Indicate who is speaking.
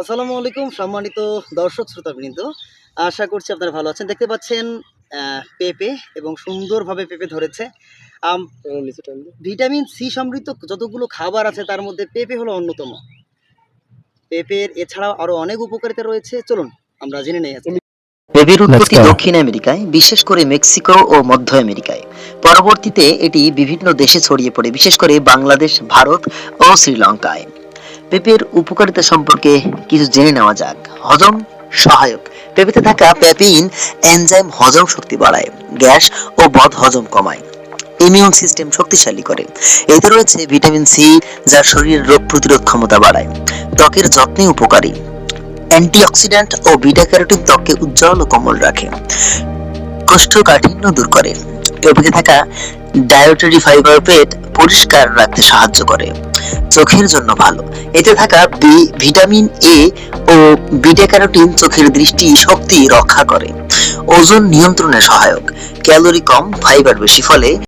Speaker 1: আসসালামু আলাইকুম সম্মানিত দর্শক শ্রোতাবৃন্দ। আশা করছি আপনারা ভালো আছেন। দেখতে পাচ্ছেন পেঁপে এবং সুন্দরভাবে পেঁপে ধরেছে। আম, ভিটামিন সি সমৃদ্ধ যতগুলো খাবার আছে তার মধ্যে পেঁপে হলো অন্যতম। পেঁপের এছাড়াও আরও অনেক উপকারিতা রয়েছে। চলুন আমরা জেনে নেই আজকে।
Speaker 2: পেঁপের উৎপত্তি দক্ষিণ আমেরিকায় বিশেষ করে মেক্সিকো ও মধ্য আমেরিকায়। পরবর্তীতে এটি বিভিন্ন দেশে ছড়িয়ে পড়ে বিশেষ করে বাংলাদেশ ভারত ও শ্রীলঙ্কায়। পেঁপের উপকারিতা সম্পর্কে কিছু জেনে নেওয়া যাক। হজম সহায়ক। পেঁপেতে থাকা পেপিন এনজাইম হজম শক্তি বাড়ায়, গ্যাস ও বদ হজম কমায়, ইমিউন সিস্টেম শক্তিশালী করে। এতে রয়েছে ভিটামিন সি, যা শরীরের রোগ প্রতিরোধ ক্ষমতা বাড়ায়। ত্বকের যত্নে উপকারী। অ্যান্টিঅক্সিডেন্ট ও বিটা ক্যারোটিন ত্বককে উজ্জ্বল ও কোমল রাখে। কোষ্ঠকাঠিন্য দূর করে। পেঁপেতে থাকা ডায়েটারি ফাইবার পেট পরিষ্কার রাখতে সাহায্য করে। চোখের জন্য ভালো। এতে থাকা ভিটামিন এ ও বিটা ক্যারোটিন চোখের দৃষ্টি শক্তি রক্ষা করে। ওজন নিয়ন্ত্রণে সহায়ক। ক্যালোরি কম, ফাইবার বেশি, ফলে